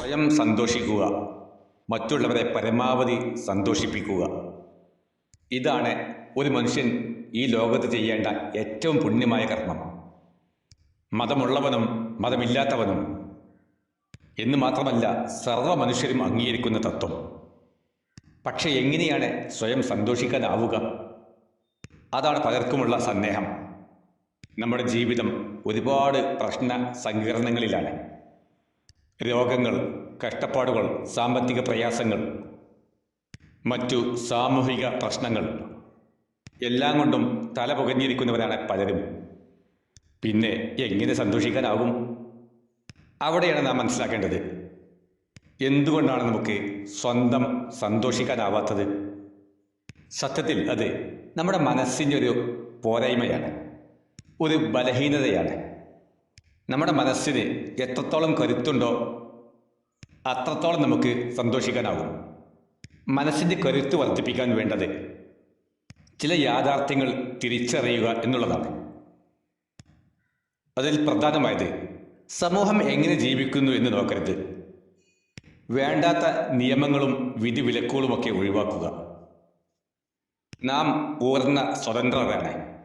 സ്വയം സന്തോഷിക്കുക. മറ്റുള്ളവരെ പരമാവധി സന്തോഷിപ്പിക്കുക. ഇതാണ് ഒരു മനുഷ്യൻ ഈ ലോകത്ത് ചെയ്യേണ്ട ഏറ്റവും പുണ്യമായ കർമ്മം. മതമുള്ളവനും മതമില്ലാത്തവനും എന്ന് മാത്രമല്ല സർവ മനുഷ്യരും അംഗീകരിക്കുന്ന തത്വം. പക്ഷെ എങ്ങനെയാണ് സ്വയം സന്തോഷിക്കാനാവുക? അതാണ് പലർക്കുമുള്ള സന്ദേഹം. നമ്മുടെ ജീവിതം ഒരുപാട് പ്രശ്ന സങ്കീർണങ്ങളിലാണ്. രോഗങ്ങൾ കഷ്ടപ്പാടുകൾ സാമ്പത്തിക പ്രയാസങ്ങൾ മറ്റു സാമൂഹിക പ്രശ്നങ്ങൾ. എല്ലാം കൊണ്ടും തല പുകഞ്ഞിരിക്കുന്നവരാണ് പലരും. പിന്നെ എങ്ങനെ സന്തോഷിക്കാനാവും അവിടെയാണ് നാം മനസ്സിലാക്കേണ്ടത്. എന്തുകൊണ്ടാണ് നമുക്ക് സ്വന്തം സന്തോഷിക്കാനാവാത്തത്? സത്യത്തിൽ അത് നമ്മുടെ മനസ്സിന്റെ ഒരു പോരായ്മയാണ്. ഒരു ബലഹീനതയാണ്. നമ്മുടെ മനസ്സിന് എത്രത്തോളം കരുത്തുണ്ടോ അത്രത്തോളം നമുക്ക് സന്തോഷിക്കാനാവും. മനസ്സിന്റെ കരുത്ത് വർദ്ധിപ്പിക്കാൻ വേണ്ടത് ചില യാഥാർത്ഥ്യങ്ങൾ തിരിച്ചറിയുക എന്നുള്ളതാണ്. അതിൽ പ്രധാനമായത് സമൂഹം എങ്ങനെ ജീവിക്കുന്നു എന്ന് നോക്കരുത്. വേണ്ടാത്ത നിയമങ്ങളും വിധിവിലക്കുകളുമൊക്കെ ഒഴിവാക്കുക. നാം പൂർണ സ്വതന്ത്രരാണ്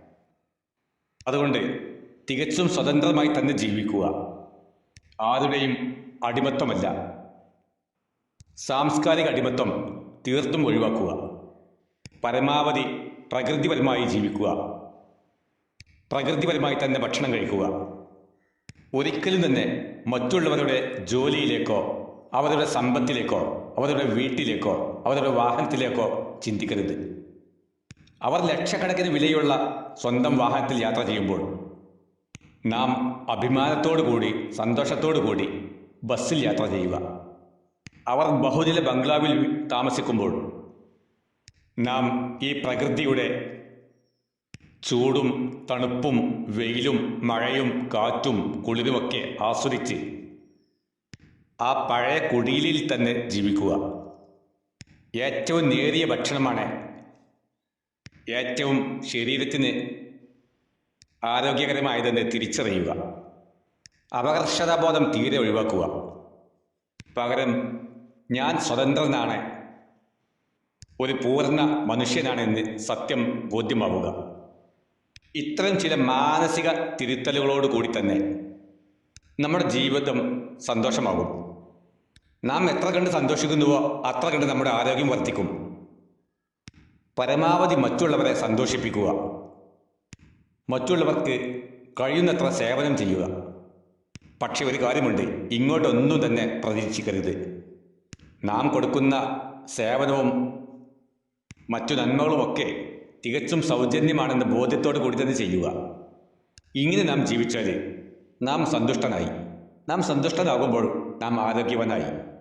അതുകൊണ്ട് തികച്ചും സ്വതന്ത്രമായി തന്നെ ജീവിക്കുക. ആരുടെയും അടിമത്വമല്ല സാംസ്കാരിക അടിമത്വം തീർത്തും ഒഴിവാക്കുക. പരമാവധി പ്രകൃതിപരമായി ജീവിക്കുക. പ്രകൃതിപരമായി തന്നെ ഭക്ഷണം കഴിക്കുക. ഒരിക്കലും തന്നെ മറ്റുള്ളവരുടെ ജോലിയിലേക്കോ അവരുടെ സമ്പത്തിലേക്കോ അവരുടെ വീട്ടിലേക്കോ അവരുടെ വാഹനത്തിലേക്കോ ചിന്തിക്കരുത്. അവർ ലക്ഷക്കണക്കിന് വിലയുള്ള സ്വന്തം വാഹനത്തിൽ യാത്ര ചെയ്യുമ്പോൾ നാം അഭിമാനത്തോടു കൂടി സന്തോഷത്തോടു കൂടി ബസ്സിൽ യാത്ര ചെയ്യുക. അവർ ബഹുനില ബംഗ്ലാവിൽ താമസിക്കുമ്പോൾ നാം ഈ പ്രകൃതിയുടെ ചൂടും തണുപ്പും വെയിലും മഴയും കാറ്റും കുളിരുമൊക്കെ ആസ്വദിച്ച് ആ പഴയ കുടിലിൽ തന്നെ ജീവിക്കുക. ഏറ്റവും നേരിയ ഭക്ഷണമാണ് ഏറ്റവും ശരീരത്തിന് ആരോഗ്യകരമായതെന്ന് തിരിച്ചറിയുക. അപകർഷതാബോധം തീരെ ഒഴിവാക്കുക. പകരം ഞാൻ സ്വതന്ത്രനാണ്. ഒരു പൂർണ മനുഷ്യനാണെന്ന് സത്യം ബോധ്യമാവുക. ഇത്തരം ചില മാനസിക തിരുത്തലുകളോട് കൂടി തന്നെ നമ്മുടെ ജീവിതം സന്തോഷമാകും. നാം എത്ര കണ്ട് സന്തോഷിക്കുന്നുവോ അത്ര കണ്ട് നമ്മുടെ ആരോഗ്യം വർദ്ധിക്കും. പരമാവധി മറ്റുള്ളവരെ സന്തോഷിപ്പിക്കുക. മറ്റുള്ളവർക്ക് കഴിയുന്നത്ര സേവനം ചെയ്യുക. പക്ഷെ ഒരു കാര്യമുണ്ട് ഇങ്ങോട്ടൊന്നും തന്നെ പ്രതീക്ഷിക്കരുത്. നാം കൊടുക്കുന്ന സേവനവും മറ്റു നന്മകളുമൊക്കെ തികച്ചും സൗജന്യമാണെന്ന ബോധ്യത്തോടു കൂടി തന്നെ ചെയ്യുക. ഇങ്ങനെ നാം ജീവിച്ചാൽ നാം സന്തുഷ്ടനായി. നാം സന്തുഷ്ടനാകുമ്പോൾ നാം ആരോഗ്യവാനായി.